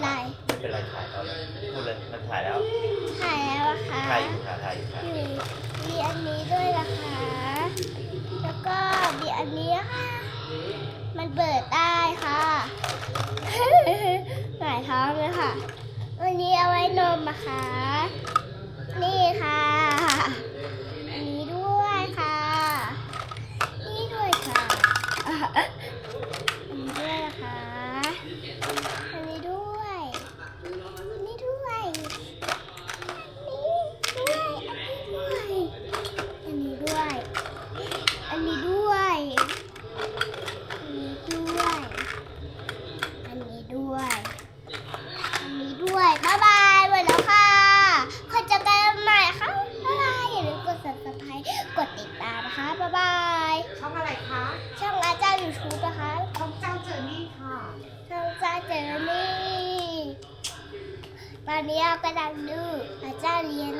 พูดเลยมันถ่ายแล้วถ่ายแล้วอะค่ะถ่ายอยู่ค่ะถ่ายอยู่ค่ะมีมีอันนี้ด้วยนะคะ แล้วก็มีอันนี้ค่ะ มันเปิดได้ค่ะหงายท้องเลยค่ะ วันนี้เอาไว้นมนะคะ นี่ค่ะ อันนี้ด้วยค่ะ นี่ด้วยค่ะอันนี้ด้วยนะคะ อันนี้ด้วย อันนี้ด้วย อันนี้ด้วย อันนี้ด้วย อันนี้ด้วย อันนี้ด้วย อันนี้ด้วย บ๊ายบายหมดแล้วค่ะขอเจอกันใหม่ค่ะบ๊ายบาย อย่าลืมกด subscribe กดติดตามนะคะ บ๊ายบาย ช่องอะไรคะ ช่องอาจารย์ยูทูบนะคะ ช่องเจ้าเจอนี่ค่ะ ช่องอาจารย์เจอนี่ ตอนนี้เรากำลังดูอาจารย์เรียนได้นะ